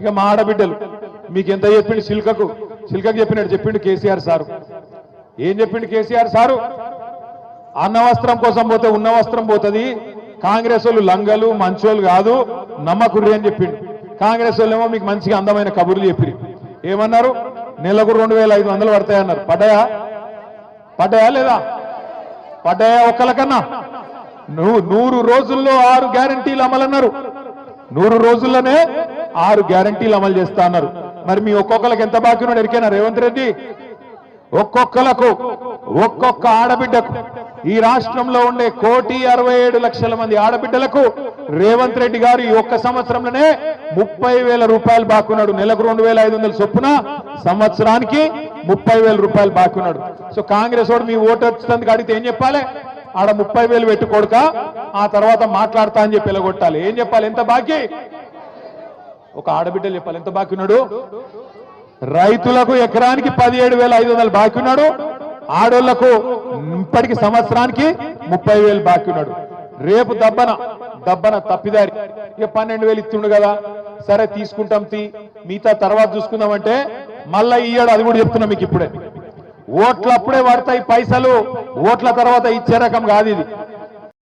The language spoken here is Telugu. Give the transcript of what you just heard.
ఇక మా ఆడబిడ్డలు మీకు ఎంత చెప్పిండు సిల్కకు? సిల్కకు చెప్పినట్టు చెప్పిండు కేసీఆర్ సారు. ఏం చెప్పిండు కేసీఆర్ సారు? అన్న వస్త్రం కోసం పోతే ఉన్న వస్త్రం పోతుంది కాంగ్రెస్ వాళ్ళు లంగలు మంచోళ్ళు కాదు నమ్మకుర్రి అని చెప్పిండు. కాంగ్రెస్ వాళ్ళు మీకు మంచిగా అందమైన కబుర్లు చెప్పిరి ఏమన్నారు? నెలకు రెండు వేల ఐదు వందలు పడతాయన్నారు. పడ్డాయా? పడ్డాయా లేదా? పడ్డాయా ఒక్కలకన్నా నువ్వు నూరు రోజుల్లో ఆరు గ్యారంటీలు అమలన్నారు. నూరు రోజుల్లోనే ఆరు గ్యారంటీలు అమలు చేస్తా అన్నారు. మరి మీ ఒక్కొక్కరికి ఎంత బాకీ ఉన్నాడు? ఎరికేనా? రేవంత్ రెడ్డి? ఒక్కొక్కలకు ఒక్కొక్క ఆడబిడ్డకు. ఈ రాష్ట్రంలో ఉండే కోటి అరవై ఏడు లక్షల మంది ఆడబిడ్డలకు రేవంత్ రెడ్డి గారు ఈ ఒక్క సంవత్సరంలోనే ముప్పై వేల రూపాయలు బాకున్నాడు నెలకు రెండు వేల ఐదు వందల చొప్పున సంవత్సరానికి ముప్పై వేల రూపాయలు బాకున్నాడు సో కాంగ్రెస్ వాడు మీ ఓటు వచ్చినందుకు అడిగితే ఏం చెప్పాలి? ఆడ ముప్పై వేలు పెట్టుకోడుక ఆ తర్వాత మాట్లాడతా అని చెప్పి ఎలగొట్టాలి. ఏం చెప్పాలి? ఎంత బాకీ? ఒక ఆడబిడ్డలు చెప్పాలి. ఎంత బాకీ ఉన్నాడు? రైతులకు ఎకరానికి పదిహేడు వేల ఐదు వందలు బాకీ ఉన్నాడు. ఆడోళ్ళకు ఇప్పటికి సంవత్సరానికి ముప్పై వేలు బాకీ ఉన్నాడు. రేపు దబ్బన దబ్బన తప్పిదారి. ఇక పన్నెండు వేలు ఇస్తుండు కదా. సరే తీసుకుంటాం తీ. మిగతా తర్వాత చూసుకుందామంటే మళ్ళా ఇయ్యాడు అది కూడా చెప్తున్నా మీకు ఇప్పుడే. ఓట్లు అప్పుడే పడతాయి పైసలు. ఓట్ల తర్వాత ఇచ్చే రకం కాదు ఇది.